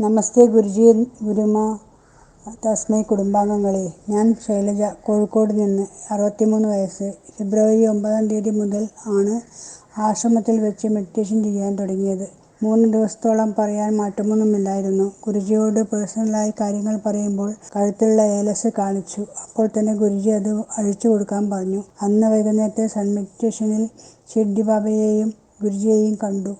നമസ്തേ ഗുരുജി ഗുരുമാ തസ്മൈ കുടുംബാംഗങ്ങളെ. ഞാൻ ശൈലജ കോഴിക്കോട് നിന്ന് അറുപത്തിമൂന്ന് വയസ്സ് ഫെബ്രുവരി ഒമ്പതാം തീയതി മുതൽ ആണ് ആശ്രമത്തിൽ വെച്ച് മെഡിറ്റേഷൻ ചെയ്യാൻ തുടങ്ങിയത്. മൂന്ന് ദിവസത്തോളം പറയാൻ മാറ്റമൊന്നുമില്ലായിരുന്നു. ഗുരുജിയോട് പേഴ്സണലായി കാര്യങ്ങൾ പറയുമ്പോൾ കഴുത്തുള്ള ഏലസ് കാണിച്ചു. അപ്പോൾ തന്നെ ഗുരുജി അത് അഴിച്ചു കൊടുക്കാൻ പറഞ്ഞു. അന്ന് വൈകുന്നേരത്തെ സൺ മെഡിറ്റേഷനിൽ ഷിർഡി ബാബയെയും ഗുരുജിയെയും കണ്ടു.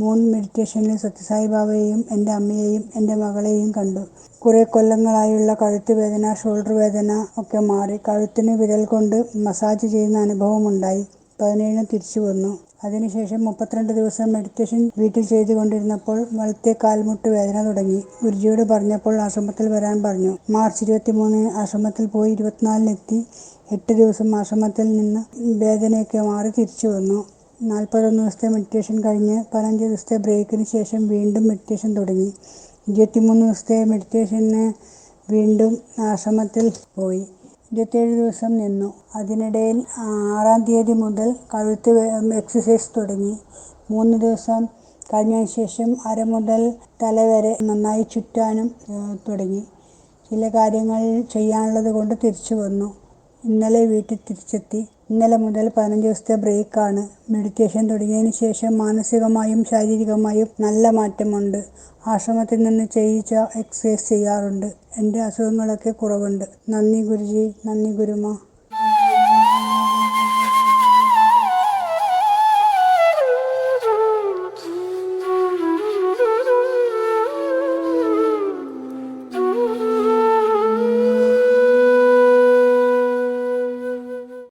മൂൺ മെഡിറ്റേഷനിൽ സത്യസായി ബാബയെയും എന്റെ അമ്മയെയും എന്റെ മകളെയും കണ്ടു. കുറേ കൊല്ലങ്ങളായുള്ള കഴുത്ത് വേദന ഷോൾഡർ വേദന ഒക്കെ മാറി കഴുത്തിന് വിരൽ കൊണ്ട് മസാജ് ചെയ്യുന്ന അനുഭവമുണ്ടായി പതിനേഴിന് തിരിച്ചു വന്നു. അതിനുശേഷം മുപ്പത്തിരണ്ട് ദിവസം മെഡിറ്റേഷൻ വീട്ടിൽ ചെയ്തുകൊണ്ടിരുന്നപ്പോൾ വലത്തെ കാൽമുട്ട് വേദന തുടങ്ങി. ഗുരുജിയോട് പറഞ്ഞപ്പോൾ ആശ്രമത്തിൽ വരാൻ പറഞ്ഞു. മാർച്ച് ഇരുപത്തി മൂന്നിന് ആശ്രമത്തിൽ പോയി ഇരുപത്തിനാലിനെത്തി എട്ട് ദിവസം ആശ്രമത്തിൽ നിന്ന് വേദനയൊക്കെ മാറി തിരിച്ചു വന്നു. നാൽപ്പത്തൊന്ന് ദിവസത്തെ മെഡിറ്റേഷൻ കഴിഞ്ഞ് പതിനഞ്ച് ദിവസത്തെ ബ്രേക്കിന് ശേഷം വീണ്ടും മെഡിറ്റേഷൻ തുടങ്ങി. ഇരുപത്തിമൂന്ന് ദിവസത്തെ മെഡിറ്റേഷന് വീണ്ടും ആശ്രമത്തിൽ പോയി. ഇരുപത്തേഴ് ദിവസം നിന്നു. അതിനിടയിൽ ആറാം തീയതി മുതൽ കഴുത്ത് എക്സസൈസ് തുടങ്ങി. മൂന്ന് ദിവസം കഴിഞ്ഞതിന് ശേഷം അര മുതൽ തല വരെ നന്നായി ചുറ്റാനും തുടങ്ങി. ചില കാര്യങ്ങൾ ചെയ്യാനുള്ളത് കൊണ്ട് തിരിച്ചു വന്നു. ഇന്നലെ വീട്ടിൽ തിരിച്ചെത്തി. ഇന്നലെ മുതൽ പതിനഞ്ച് ദിവസത്തെ ബ്രേക്കാണ്. മെഡിറ്റേഷൻ തുടങ്ങിയതിന് ശേഷം മാനസികമായും ശാരീരികമായും നല്ല മാറ്റമുണ്ട്. ആശ്രമത്തിൽ നിന്ന് ചെയ്യിച്ച എക്സസൈസ് ചെയ്യാറുണ്ട്. എന്റെ അസുഖങ്ങളൊക്കെ കുറവുണ്ട്. നന്ദി ഗുരുജി നന്ദി ഗുരുമാ.